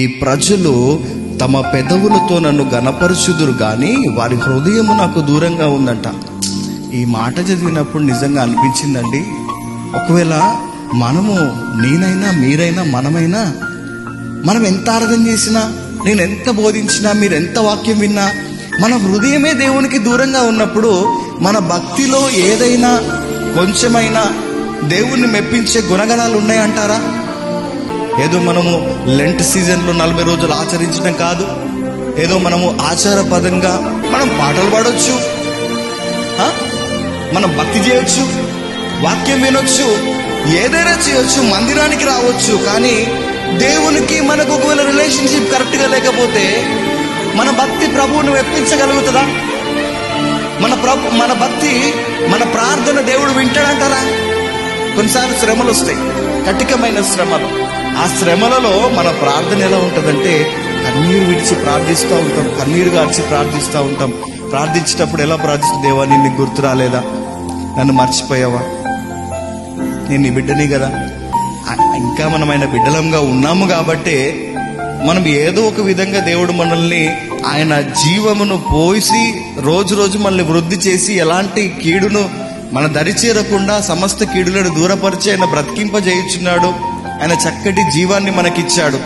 ఈ ప్రజలు తమ పెదవులతో నన్ను గనపరుచుదురు కానీ వారి హృదయము నాకు దూరంగా ఉందంట. ఈ మాట చదివినప్పుడు నిజంగా అనిపించిందండి. ఒకవేళ మనము నేనైనా మీరైనా మనమైనా మనం ఎంత అర్థం చేసినా నేను ఎంత బోధించినా మీరు ఎంత వాక్యం విన్నా మన హృదయమే దేవునికి దూరంగా ఉన్నప్పుడు మన భక్తిలో ఏదైనా కొంచెమైనా దేవుణ్ణి మెప్పించే గుణగణాలు ఉన్నాయంటారా? ఏదో మనము లెంట్ సీజన్లో నలభై రోజులు ఆచరించడం కాదు. ఏదో మనము ఆచారపదంగా మనం పాటలు పాడవచ్చు మనం భక్తి చేయొచ్చు. వాక్యం వినొచ్చు. ఏదైనా చేయొచ్చు. మందిరానికి రావచ్చు. కానీ దేవునికి మనకు ఒకవేళ రిలేషన్షిప్ కరెక్ట్గా లేకపోతే మన భక్తి ప్రభువును మెప్పించగలుగుతుందా? మన ప్రభు మన భక్తి మన ప్రార్థన దేవుడు వింటాడంటారా? కొన్నిసార్లు శ్రమలు వస్తాయి. కఠికమైన శ్రమలు. ఆ శ్రమలలో మన ప్రార్థన ఎలా ఉంటుందంటే కన్నీరు విడిచి ప్రార్థిస్తూ ఉంటాం కన్నీరు గార్చి ప్రార్థిస్తూ ఉంటాం. ప్రార్థించేటప్పుడు ఎలా ప్రార్థిస్తుంది దేవా నిన్ను గుర్తు రాలేదా? నన్ను మర్చిపోయావా? నేను నీ బిడ్డని కదా? ఇంకా మనం ఆయన బిడ్డలంగా ఉన్నాము కాబట్టే మనం ఏదో ఒక విధంగా దేవుడు మనల్ని ఆయన జీవమును పోసి రోజు రోజు మనల్ని వృద్ధి చేసి ఎలాంటి కీడును మన దరి చేరకుండా సమస్త కీడులను దూరపరిచి ఆయన బ్రతికింపజేయుచున్నాడు. ఆయన చక్కటి జీవాన్ని మనకిచ్చాడు.